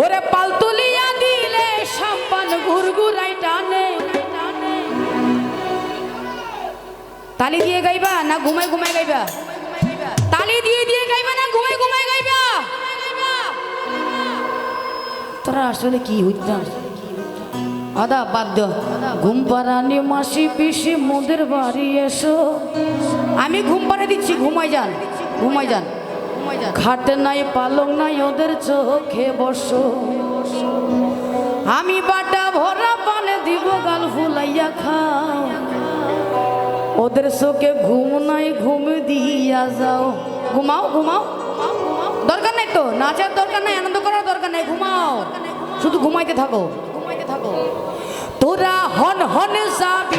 ওরে পালতুলিয়া দিলে সম্পন ঘুরঘুরাই টানে। তালি দিয়ে গাইবা না ঘুমাই ঘুমাই গাইবা? তালি দিয়ে দিয়ে গাইবা না ঘুমাই ঘুমাই গাইবা? তোরা আসলে কি হইতাম? আদা বাদ্য ঘুম পাড়ানি মাসি পিসি মোদের বাড়ি এসো। আমি ঘুম পাড়ে দিচ্ছি ঘুমাই যান ঘুমাই যান। খাট নাই পালং নাই ওদের চোখে বসো। আমি বাটা ভরা পানে দিব গাল ফুলাইয়া খাও। ওদের চোখে ঘুম নাই ঘুম দিয়া যাও। ঘুমাও ঘুমাও। দরকার নাই তো নাচার দরকার নাই আনন্দ করার দরকার নাই ঘুমাও। শুধু ঘুমাইতে থাকো। ঘুমাইতে থাকো। তোরা হন হন যাবি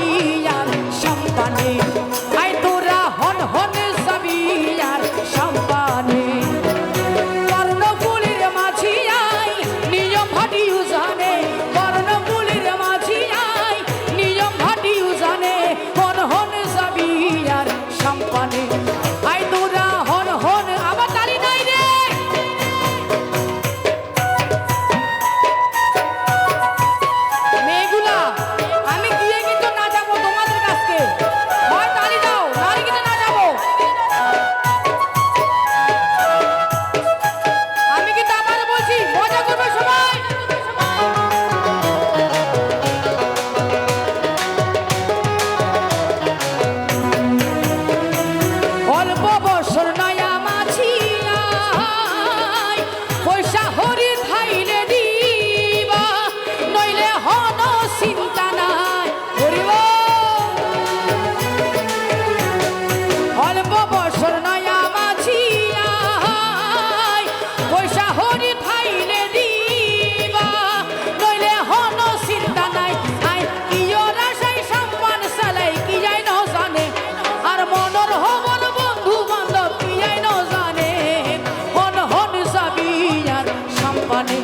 সাম্পানে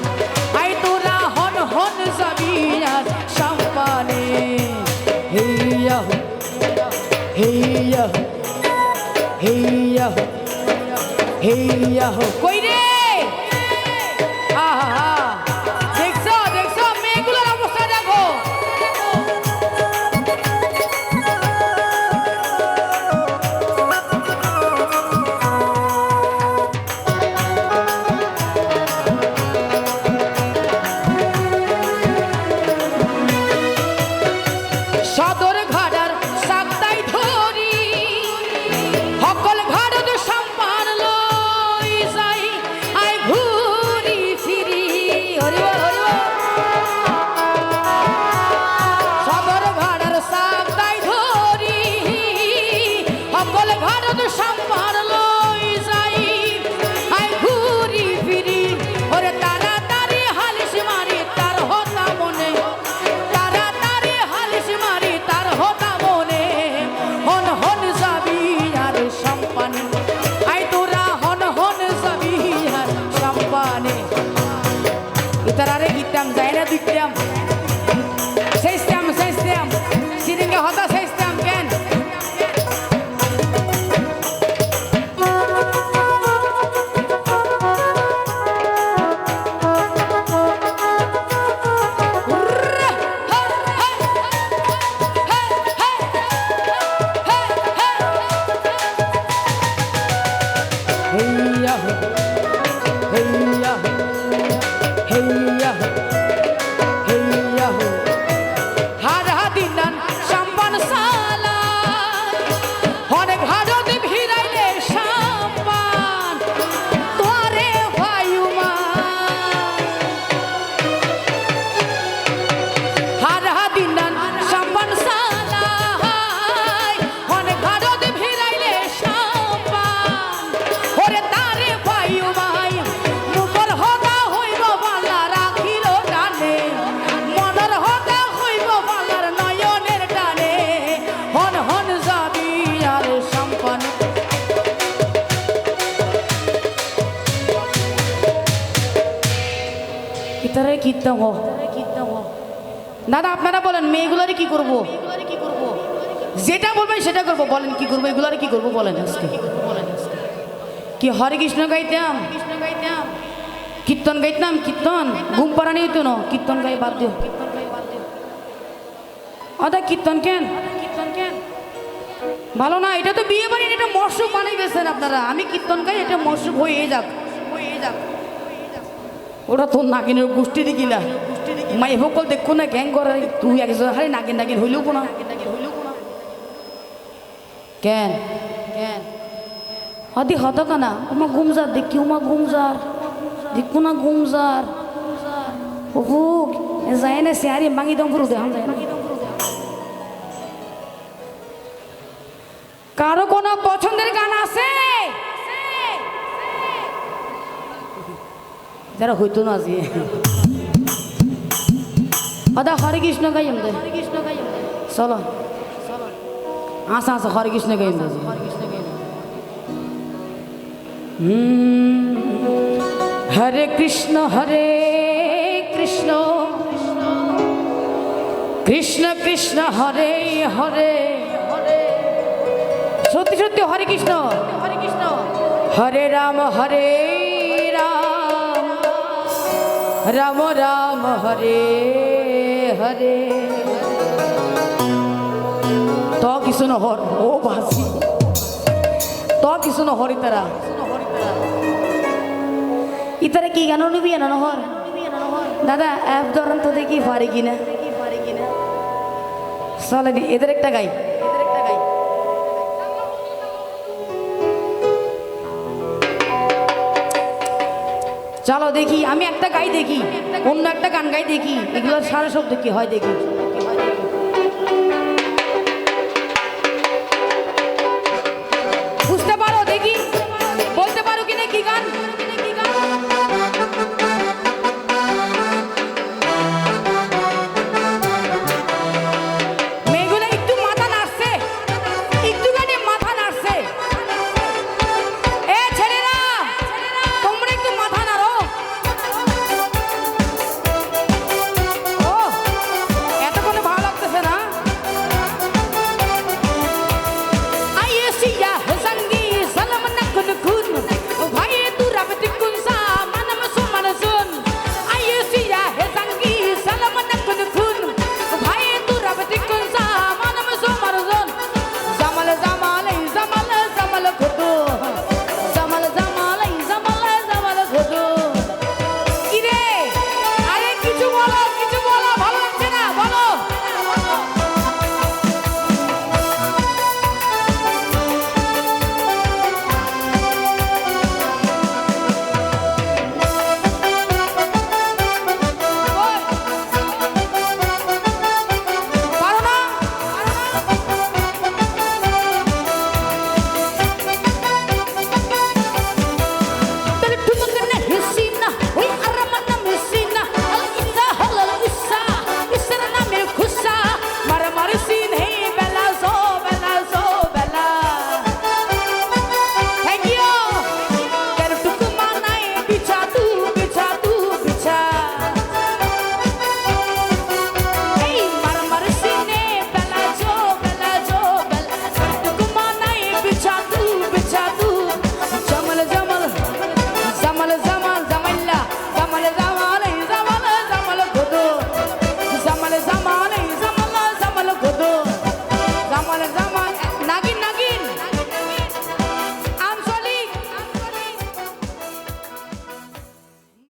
আই তোরা হন হন যাবি আজ সাম্পানে হেইয়া হেইয়া হেইয়া হেইয়া কই রে? hey ya, hey ya, hey ya. কীর্তন দাদা, আপনারা বলেন, মেয়েগুলোরে কি করব? যেটা বলবেন সেটা করব। বলেন, কি করব? এগুলোরে কি করব? বলেন আজকে। কি হরে কৃষ্ণ গাইতাম? কীর্তন গাইতাম? কীর্তন? ঘুম পাড়া নেই তো ন? কীর্তন গাই বাদ দিও। অদা কীর্তন কেন? ভালো না, এটা তো বিয়ে বাড়ি এটা মৎস্য বানাই গেছেন আপনারা। আমি কীর্তন গাই, এটা মৎস্য হয়ে যাক। ওটা তোর নাগিনের গোষ্ঠী দেখি না। মাই ভকল দেখো না, গ্যাং করে তুই একজন হারে নাগিন নাগিন হইলেও না। কেন? কেন হদি হত কানা উমা গুমজার দেখি, উমা গুমজার, দেখো না গুমজার। ওহু যায় না সিয়ারি মাঙি দম ফুরু দেখাম যায় কারও কোনো পছন্দের গান আছে? যারা হইতো না আজি আদা হরে কৃষ্ণ গাইম দে চলো আসা আসা হরে কৃষ্ণ গাইম দে হরে কৃষ্ণ হরে কৃষ্ণ কৃষ্ণ কৃষ্ণ হরে হরে সত্যি সত্যি হরে কৃষ্ণ হরে কৃষ্ণ হরে রাম হরে রাম রাম হরে হরে তো কিছু নহর ও বাসি তো কিছু নহর ইতারা ইতারা কি গান নিবি না নহর দাদা অ্যাপ ধরেন তো দেখি পারি কিনা চলে দি এদের একটা গাই এদের একটা গাই চলো দেখি, আমি একটা গাই দেখি, অন্য একটা গান গাই দেখি এগুলো সারা শব্দ কি হয় দেখি।